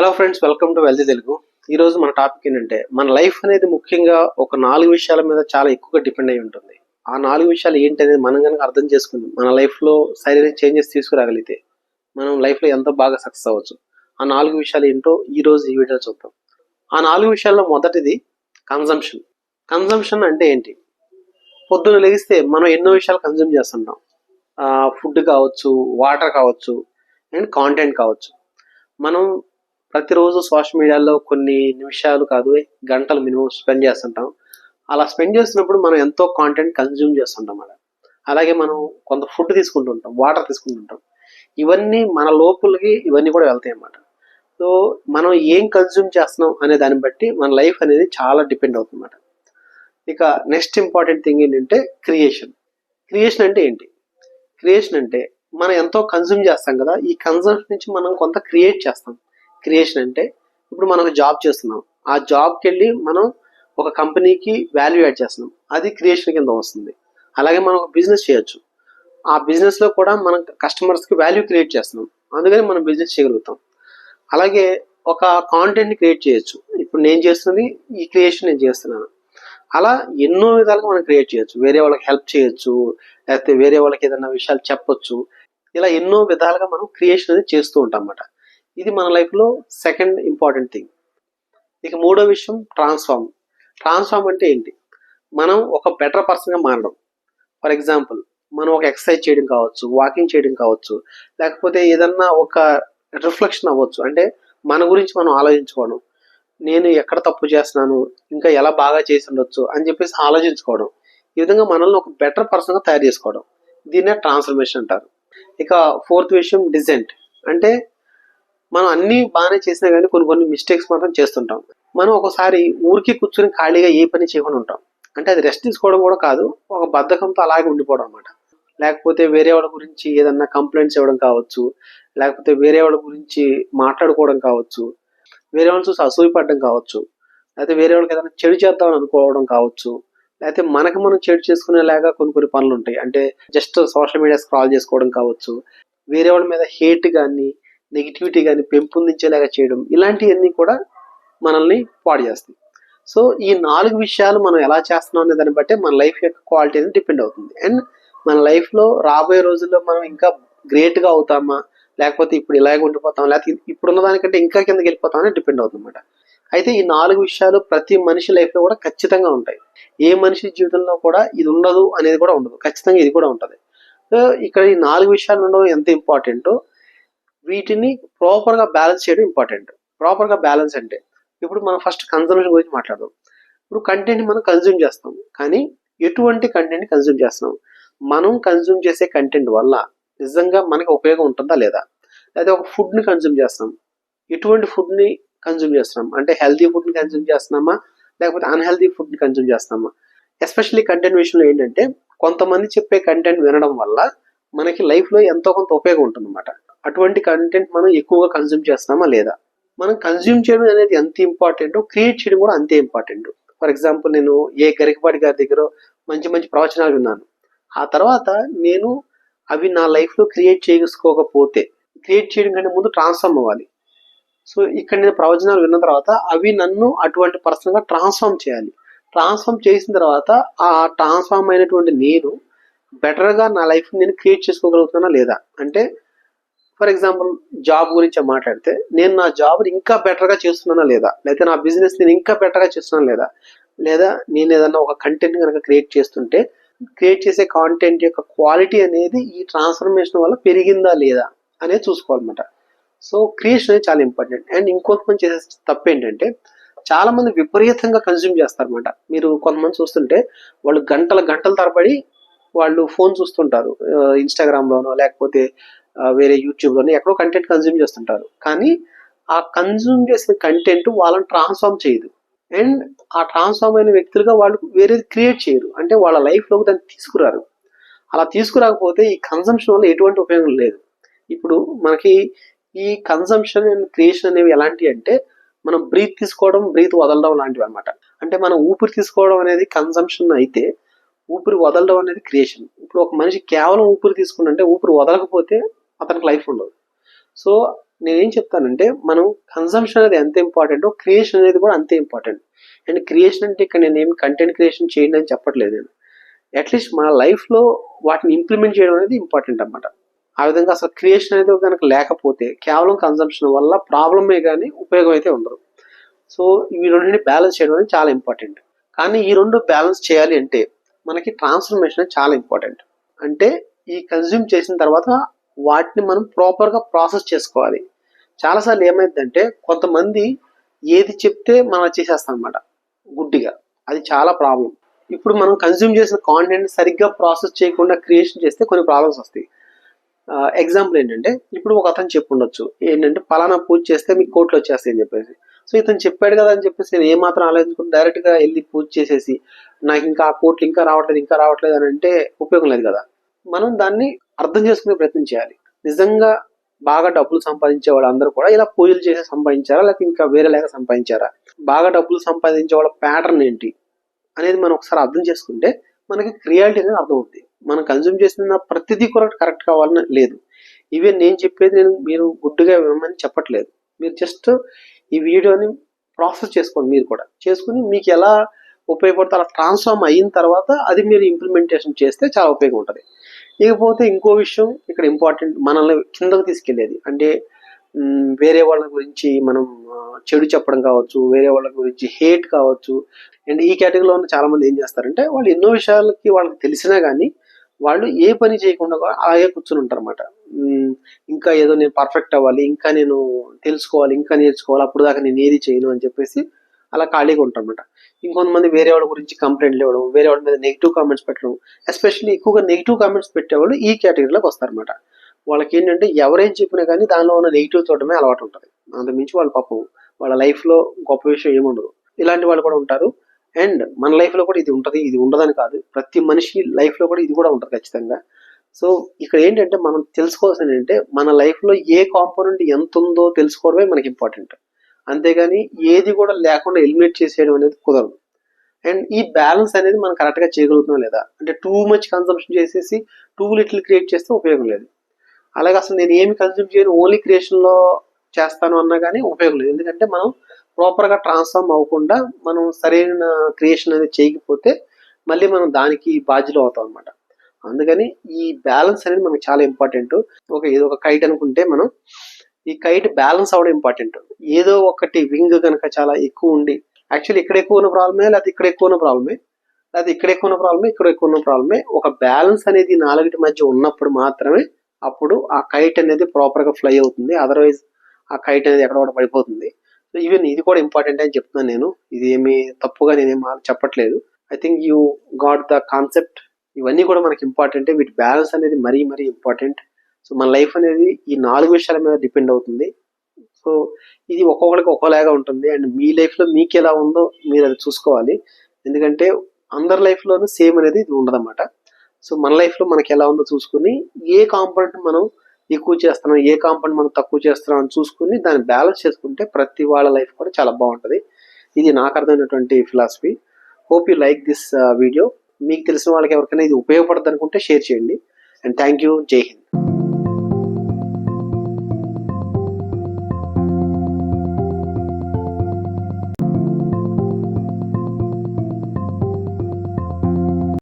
Hello friends welcome to wealthy Telugu ఈ రోజు మన టాపిక్ ఏంటంటే మన లైఫ్ అనేది ముఖ్యంగా ఒక నాలుగు విషయాల మీద చాలా ఎక్కువగా డిపెండ్ అయి ఉంటుంది. ఆ నాలుగు విషయాలు ఏంటి అనేది మనం కనుక అర్థం చేసుకుని మన లైఫ్లో సరైన చేంజెస్ తీసుకురాగలిగితే మనం లైఫ్లో ఎంతో బాగా సక్సెస్ అవ్వచ్చు? ఆ నాలుగు విషయాలు ఏంటో ఈ రోజు ఈ వీడియో చూద్దాం. ఆ నాలుగు విషయాల్లో మొదటిది కన్జంప్షన్ కన్జంప్షన్ అంటే ఏంటి? పొద్దున లెగిస్తే మనం ఎన్నో విషయాలు కన్జ్యూమ్ చేస్తుంటాం. ఫుడ్ కావచ్చు వాటర్ కావచ్చు అండ్ కాంటెంట్ కావచ్చు. మనం ప్రతిరోజు సోషల్ మీడియాలో కొన్ని నిమిషాలు కాదు గంటలు మినిమం స్పెండ్ చేస్తుంటాం. అలా స్పెండ్ చేస్తున్నప్పుడు మనం ఎంతో కాంటెంట్ కన్జ్యూమ్ చేస్తుంటాం అలా అలాగే మనం కొంత ఫుడ్ తీసుకుంటుంటాం వాటర్ తీసుకుంటుంటాం. ఇవన్నీ మన లోపలికి ఇవన్నీ కూడా వెళ్తాయి అన్నమాట. సో మనం ఏం కన్జ్యూమ్ చేస్తున్నాం అనే దాన్ని బట్టి మన లైఫ్ అనేది చాలా డిపెండ్ అవుతుంది అన్నమాట ఇక నెక్స్ట్ ఇంపార్టెంట్ థింగ్ ఏంటంటే క్రియేషన్ క్రియేషన్ అంటే ఏంటి? క్రియేషన్ అంటే మనం ఎంతో కన్జ్యూమ్ చేస్తాం కదా ఈ కన్జంప్షన్ నుంచి మనం కొంత క్రియేట్ చేస్తాం. క్రియేషన్ అంటే ఇప్పుడు మనం ఒక జాబ్ చేస్తున్నాం. ఆ జాబ్కి వెళ్ళి మనం ఒక కంపెనీకి వాల్యూ యాడ్ చేస్తున్నాం. అది క్రియేషన్ కింద వస్తుంది. అలాగే మనం ఒక బిజినెస్ చేయొచ్చు. ఆ బిజినెస్లో కూడా మనం కస్టమర్స్కి వాల్యూ క్రియేట్ చేస్తున్నాం. అందుకని మనం బిజినెస్ చేయగలుగుతాం. అలాగే ఒక కాంటెంట్ని క్రియేట్ చేయొచ్చు. ఇప్పుడు నేను చేస్తున్నది ఈ క్రియేషన్ నేను చేస్తున్నాను. అలా ఎన్నో విధాలుగా మనం క్రియేట్ చేయొచ్చు. వేరే వాళ్ళకి హెల్ప్ చేయొచ్చు. లేకపోతే వేరే వాళ్ళకి ఏదైనా విషయాలు చెప్పొచ్చు. ఇలా ఎన్నో విధాలుగా మనం క్రియేషన్ అనేది చేస్తూ ఉంటాం అన్నమాట. ఇది మన లైఫ్లో సెకండ్ ఇంపార్టెంట్ థింగ్ ఇక మూడో విషయం ట్రాన్స్ఫార్మ్ ట్రాన్స్ఫార్మ్ అంటే ఏంటి? మనం ఒక బెటర్ పర్సన్గా మారడం. ఫర్ ఎగ్జాంపుల్ మనం ఒక ఎక్సర్సైజ్ చేయడం కావచ్చు వాకింగ్ చేయడం కావచ్చు లేకపోతే ఏదన్నా ఒక రిఫ్లెక్షన్ అవ్వచ్చు. అంటే మన గురించి మనం ఆలోచించుకోవడం. నేను ఎక్కడ తప్పు చేస్తున్నాను ఇంకా ఎలా బాగా చేసి ఉండొచ్చు అని చెప్పేసి ఆలోచించుకోవడం. ఈ విధంగా మనల్ని ఒక బెటర్ పర్సన్గా తయారు చేసుకోవడం. దీన్నే ట్రాన్స్ఫర్మేషన్ అంటారు. ఇక ఫోర్త్ విషయం డిజెంట్ అంటే మనం అన్ని బాగానే చేసినా కానీ కొన్ని కొన్ని మిస్టేక్స్ మాత్రం చేస్తుంటాం. మనం ఒకసారి ఊరికి కూర్చొని ఖాళీగా ఏ పని చేయకుండా ఉంటాం. అంటే అది రెస్ట్ తీసుకోవడం కూడా కాదు ఒక బద్ధకంతో అలాగే ఉండిపోవడం అనమాట లేకపోతే వేరే వాళ్ళ గురించి ఏదన్నా కంప్లైంట్స్ ఇవ్వడం కావచ్చు లేకపోతే వేరే వాళ్ళ గురించి మాట్లాడుకోవడం కావచ్చు వేరే వాళ్ళని చూసి అసూయపడడం కావచ్చు లేకపోతే వేరే వాళ్ళకి ఏదైనా చెడు చేద్దామని అనుకోవడం కావచ్చు లేకపోతే మనకి మనం చెడు చేసుకునేలాగా కొన్ని కొన్ని పనులు ఉంటాయి. అంటే జస్ట్ సోషల్ మీడియా స్క్రాల్ చేసుకోవడం కావచ్చు వేరే వాళ్ళ మీద హేట్ కానీ నెగిటివిటీ కానీ పెంపొందించేలాగా చేయడం ఇలాంటివన్నీ కూడా మనల్ని పాడు చేస్తాయి. సో ఈ నాలుగు విషయాలు మనం ఎలా చేస్తున్నాం అనే దాన్ని బట్టే మన లైఫ్ యొక్క క్వాలిటీ అనేది డిపెండ్ అవుతుంది. అండ్ మన లైఫ్లో రాబోయే రోజుల్లో మనం ఇంకా గ్రేట్గా అవుతామా? లేకపోతే ఇప్పుడు ఇలాగే ఉండిపోతాం లేకపోతే ఇప్పుడున్న దానికంటే ఇంకా కిందకి వెళ్ళిపోతామని డిపెండ్ అవుతుందన్నమాట. అయితే ఈ నాలుగు విషయాలు ప్రతి మనిషి లైఫ్లో కూడా ఖచ్చితంగా ఉంటాయి. ఏ మనిషి జీవితంలో కూడా ఇది ఉండదు అనేది కూడా ఉండదు. ఖచ్చితంగా ఇది కూడా ఉంటుంది. సో ఇక్కడ ఈ నాలుగు విషయాలు ఉండడం ఎంత ఇంపార్టెంటో వీటిని ప్రాపర్గా బ్యాలెన్స్ చేయడం ఇంపార్టెంట్ ప్రాపర్గా బ్యాలెన్స్ అంటే ఇప్పుడు మనం ఫస్ట్ కన్సంప్షన్ గురించి మాట్లాడదాం. ఇప్పుడు కంటెంట్ మనం కన్జ్యూమ్ చేస్తాం. కానీ ఎటువంటి కంటెంట్ కన్జ్యూమ్ చేస్తున్నాం? మనం కన్జ్యూమ్ చేసే కంటెంట్ వల్ల నిజంగా మనకి ఉపయోగం ఉంటుందా లేదా? లేదా ఒక ఫుడ్ని కన్జ్యూమ్ చేస్తాం ఎటువంటి ఫుడ్ని కన్జ్యూమ్ చేస్తున్నాం? అంటే హెల్తీ ఫుడ్ని కన్జ్యూమ్ చేస్తున్నామా? లేకపోతే అన్హెల్తీ ఫుడ్ని కన్జ్యూమ్ చేస్తామా ఎస్పెషల్లీ కంటెంట్ విషయంలో ఏంటంటే కొంతమంది చెప్పే కంటెంట్ వినడం వల్ల మనకి లైఫ్లో ఎంతో కొంత ఉపయోగం ఉంటుందన్నమాట. అటువంటి కంటెంట్ మనం ఎక్కువగా కన్జ్యూమ్ చేస్తున్నామా లేదా? మనం కన్జ్యూమ్ చేయడం అనేది ఎంత ఇంపార్టెంట్ క్రియేట్ చేయడం కూడా అంతే ఇంపార్టెంట్ ఫర్ ఎగ్జాంపుల్ నేను ఏ గరికపాటి గారి దగ్గర మంచి మంచి ప్రవచనాలు విన్నాను. ఆ తర్వాత నేను అవి నా లైఫ్లో క్రియేట్ చేసుకోకపోతే క్రియేట్ చేయడం కంటే ముందు ట్రాన్స్ఫార్మ్ అవ్వాలి. సో ఇక్కడ నేను ప్రవచనాలు విన్న తర్వాత అవి నన్ను అటువంటి పర్సన్గా ట్రాన్స్ఫార్మ్ చేయాలి. ట్రాన్స్ఫార్మ్ చేసిన తర్వాత ఆ ట్రాన్స్ఫార్మ్ అయినటువంటి నేను బెటర్గా నా లైఫ్ నేను క్రియేట్ చేసుకోగలుగుతున్నా లేదా? అంటే ఫర్ ఎగ్జాంపుల్ జాబ్ గురించి మాట్లాడితే నేను నా జాబ్ ఇంకా బెటర్గా చేస్తున్నానా లేదా? లేకపోతే నా బిజినెస్ నేను ఇంకా బెటర్గా చేస్తున్నానా లేదా? లేదా నేను ఏదన్నా ఒక కంటెంట్ కనుక క్రియేట్ చేస్తుంటే క్రియేట్ చేసే కాంటెంట్ యొక్క క్వాలిటీ అనేది ఈ ట్రాన్స్ఫర్మేషన్ వల్ల పెరిగిందా లేదా అనేది చూసుకోవాలన్నమాట. సో క్రియేషన్ అనేది చాలా ఇంపార్టెంట్ అండ్ ఇంకొంతమంది చేసే తప్పు ఏంటంటే చాలా మంది విపరీతంగా కన్జ్యూమ్ చేస్తారన్నమాట. మీరు కొంతమంది చూస్తుంటే వాళ్ళు గంటల గంటల తరబడి వాళ్ళు ఫోన్ చూస్తుంటారు. ఇన్స్టాగ్రామ్లోనో లేకపోతే వేరే యూట్యూబ్లోనే ఎక్కడో కంటెంట్ కన్జ్యూమ్ చేస్తుంటారు. కానీ ఆ కన్జ్యూమ్ చేసిన కంటెంట్ వాళ్ళని ట్రాన్స్ఫార్మ్ చేయదు. అండ్ ఆ ట్రాన్స్ఫార్మ్ అయిన వ్యక్తులుగా వాళ్ళు వేరేది క్రియేట్ చేయరు. అంటే వాళ్ళ లైఫ్లోకి దాన్ని తీసుకురారు. అలా తీసుకురాకపోతే ఈ కన్సంప్షన్ వల్ల ఎటువంటి ఉపయోగం లేదు. ఇప్పుడు మనకి ఈ కన్సంప్షన్ అండ్ క్రియేషన్ అనేవి ఎలాంటివి అంటే మనం బ్రీత్ తీసుకోవడం బ్రీత్ వదలడం లాంటివి అనమాట అంటే మనం ఊపిరి తీసుకోవడం అనేది కన్సంప్షన్ అయితే ఊపిరి వదలడం అనేది క్రియేషన్ ఇప్పుడు ఒక మనిషి కేవలం ఊపిరి తీసుకుంటే ఊపిరి వదలకపోతే అతనికి లైఫ్ ఉండదు. సో నేనేం చెప్తానంటే మనం కన్సంప్షన్ అనేది ఎంత ఇంపార్టెంటో క్రియేషన్ అనేది కూడా అంతే ఇంపార్టెంట్ అండ్ క్రియేషన్ అంటే ఇక్కడ నేను ఏం కంటెంట్ క్రియేషన్ చేయండి అని చెప్పట్లేదు నేను. అట్లీస్ట్ మన లైఫ్లో వాటిని ఇంప్లిమెంట్ చేయడం అనేది ఇంపార్టెంట్ అనమాట ఆ విధంగా అసలు క్రియేషన్ అనేది కనుక లేకపోతే కేవలం కన్సంప్షన్ వల్ల ప్రాబ్లమే కానీ ఉపయోగం అయితే ఉండదు. సో ఈ రెండింటిని బ్యాలెన్స్ చేయడం అనేది చాలా ఇంపార్టెంట్ కానీ ఈ రెండు బ్యాలెన్స్ చేయాలి అంటే మనకి ట్రాన్స్ఫర్మేషన్ అనేది చాలా ఇంపార్టెంట్ అంటే ఈ కన్జ్యూమ్ చేసిన తర్వాత వాటిని మనం ప్రాపర్గా ప్రాసెస్ చేసుకోవాలి. చాలాసార్లు ఏమైందంటే కొంతమంది ఏది చెప్తే మనం చేసేస్తాం అనమాట గుడ్డిగా. అది చాలా ప్రాబ్లం ఇప్పుడు మనం కన్జ్యూమ్ చేసిన కాంటెంట్ సరిగ్గా ప్రాసెస్ చేయకుండా క్రియేషన్ చేస్తే కొన్ని ప్రాబ్లమ్స్ వస్తాయి. ఎగ్జాంపుల్ ఏంటంటే ఇప్పుడు ఒక అతను చెప్పుండొచ్చు. ఏంటంటే పలానా పూజ చేస్తే మీకు కోట్లు వచ్చేస్తాయి అని చెప్పేసి. సో ఇతను చెప్పాడు కదా అని చెప్పేసి నేను ఏమాత్రం ఆలోచించుకుంటే డైరెక్ట్గా వెళ్ళి పూజ చేసేసి నాకు ఇంకా ఆ కోట్లు ఇంకా రావట్లేదు ఇంకా రావట్లేదు అని అంటే ఉపయోగం లేదు కదా. మనం దాన్ని అర్థం చేసుకునే ప్రయత్నం చేయాలి. నిజంగా బాగా డబ్బులు సంపాదించే వాళ్ళందరూ కూడా ఇలా పూజలు చేసి సంపాదించారా? లేకపోతే ఇంకా వేరే లేక సంపాదించారా? బాగా డబ్బులు సంపాదించే వాళ్ళ ప్యాటర్న్ ఏంటి? అనేది మనం ఒకసారి అర్థం చేసుకుంటే మనకి క్రియాలిటీ అనేది అర్థమవుతుంది మనం కన్జ్యూమ్ చేసిన ప్రతిదీ కూడా కరెక్ట్ కావాలని లేదు. ఈవెన్ నేను చెప్పేది నేను మీరు గుడ్డుగా వినమని చెప్పట్లేదు. మీరు జస్ట్ ఈ వీడియోని ప్రాసెస్ చేసుకోండి మీరు కూడా. చేసుకుని మీకు ఎలా ఉపయోగపడుతుంది అలా ట్రాన్స్ఫార్మ్ అయిన తర్వాత అది మీరు ఇంప్లిమెంటేషన్ చేస్తే చాలా ఉపయోగం ఉంటుంది. ఇకపోతే ఇంకో విషయం ఇక్కడ ఇంపార్టెంట్ మనల్ని కిందకు తీసుకెళ్ళేది అంటే వేరే వాళ్ళ గురించి మనం చెడు చెప్పడం కావచ్చు వేరే వాళ్ళ గురించి హేట్ కావచ్చు. అండ్ ఈ కేటగిరీలో ఉన్న చాలా మంది ఏం చేస్తారంటే వాళ్ళు ఎన్నో విషయాలకి వాళ్ళకి తెలిసినా కానీ వాళ్ళు ఏ పని చేయకుండా అలాగే కూర్చుని ఉంటారు అనమాట ఇంకా ఏదో నేను పర్ఫెక్ట్ అవ్వాలి ఇంకా నేను తెలుసుకోవాలి ఇంకా నేర్చుకోవాలి అప్పుడు దాకా నేను ఏది చేయను అని చెప్పేసి అలా ఖాళీగా ఉంటారు అనమాట ఇంకొంతమంది వేరే వాళ్ళ గురించి కంప్లైంట్లు ఇవ్వడం వేరే వాళ్ళ మీద నెగిటివ్ కామెంట్స్ పెట్టడం ఎస్పెషల్లీ ఎక్కువగా నెగిటివ్ కామెంట్స్ పెట్టేవాళ్ళు ఈ కేటగిరీలోకి వస్తారనమాట వాళ్ళకి ఏంటంటే ఎవరేం చెప్పినా కానీ దానిలో ఉన్న నెగిటివ్ చూడటమే అలవాటు ఉంటుంది. అంత మించి వాళ్ళ పాపం వాళ్ళ లైఫ్లో గొప్ప విషయం ఏముండదు ఇలాంటి వాళ్ళు కూడా ఉంటారు. అండ్ మన లైఫ్లో కూడా ఇది ఉంటుంది ఇది ఉండదని కాదు. ప్రతి మనిషి లైఫ్లో కూడా ఇది కూడా ఉంటుంది ఖచ్చితంగా. సో ఇక్కడ ఏంటంటే మనం తెలుసుకోవాల్సింది ఏంటంటే మన లైఫ్లో ఏ కాంపోనెంట్ ఎంత ఉందో తెలుసుకోవడమే మనకి ఇంపార్టెంట్ అంతేగాని ఏది కూడా లేకుండా ఎలిమినేట్ చేసేయడం అనేది కుదరదు. అండ్ ఈ బ్యాలెన్స్ అనేది మనం కరెక్ట్గా చేయగలుగుతున్నాం లేదా? అంటే టూ మచ్ కన్సంప్షన్ చేసేసి టూ లిటిల్ క్రియేట్ చేస్తే ఉపయోగం లేదు. అలాగే అసలు నేను ఏమి కన్స్యూమ్ చేయను ఓన్లీ క్రియేషన్లో చేస్తాను అన్నా కానీ ఉపయోగం లేదు. ఎందుకంటే మనం ప్రాపర్గా ట్రాన్స్ఫార్మ్ అవ్వకుండా మనం సరైన క్రియేషన్ అనేది చేయకపోతే మళ్ళీ మనం దానికి బాధ్యులు అవుతాం అనమాట అందుకని ఈ బ్యాలెన్స్ అనేది మనకు చాలా ఇంపార్టెంట్. ఒక ఏదో ఒక కైట్ అనుకుంటే మనం ఈ కైట్ బ్యాలెన్స్ అవడం ఇంపార్టెంట్ ఏదో ఒకటి వింగ్ కనుక చాలా ఎక్కువ ఉండి యాక్చువల్లీ ఇక్కడ ఎక్కువ ఉన్న ప్రాబ్లమే లేకపోతే ఇక్కడ ఎక్కువ ఉన్న ప్రాబ్లమే లేకపోతే ఇక్కడ ఎక్కువ ఉన్న ప్రాబ్లమే ఇక్కడ ఎక్కువ ఉన్న ప్రాబ్లమే ఒక బ్యాలెన్స్ అనేది నాలుగిటి మధ్య ఉన్నప్పుడు మాత్రమే అప్పుడు ఆ కైట్ అనేది ప్రాపర్గా ఫ్లై అవుతుంది. అదర్వైజ్ ఆ కైట్ అనేది ఎక్కడ కూడా పడిపోతుంది. సో ఈవెన్ ఇది కూడా ఇంపార్టెంట్ అని చెప్తున్నాను నేను. ఇది ఏమి తప్పుగా నేనేం చెప్పట్లేదు. I think you got the concept ఇవన్నీ కూడా మనకి ఇంపార్టెంటే వీటి బ్యాలెన్స్ అనేది మరీ మరీ ఇంపార్టెంట్ సో మన లైఫ్ అనేది ఈ నాలుగు విషయాల మీద డిపెండ్ అవుతుంది. సో ఇది ఒక్కొక్కరికి ఒక్కోలాగా ఉంటుంది. అండ్ మీ లైఫ్లో మీకు ఎలా ఉందో మీరు అది చూసుకోవాలి. ఎందుకంటే అందరి లైఫ్లోనూ సేమ్ అనేది ఇది ఉండదన్నమాట. సో మన లైఫ్లో మనకి ఎలా ఉందో చూసుకుని ఏ కాంపౌండ్ మనం ఎక్కువ చేస్తున్నాం ఏ కాంపౌండ్ మనం తక్కువ చేస్తున్నాం అని చూసుకుని దాన్ని బ్యాలెన్స్ చేసుకుంటే ప్రతి వాళ్ళ లైఫ్ కూడా చాలా బాగుంటుంది. ఇది నాకు అర్థమైనటువంటి philosophy. Hope you like this video. మీకు తెలిసిన వాళ్ళకి ఎవరికైనా ఇది ఉపయోగపడుతుంది అనుకుంటే షేర్ చేయండి. అండ్ థ్యాంక్ యూ జై హింద్.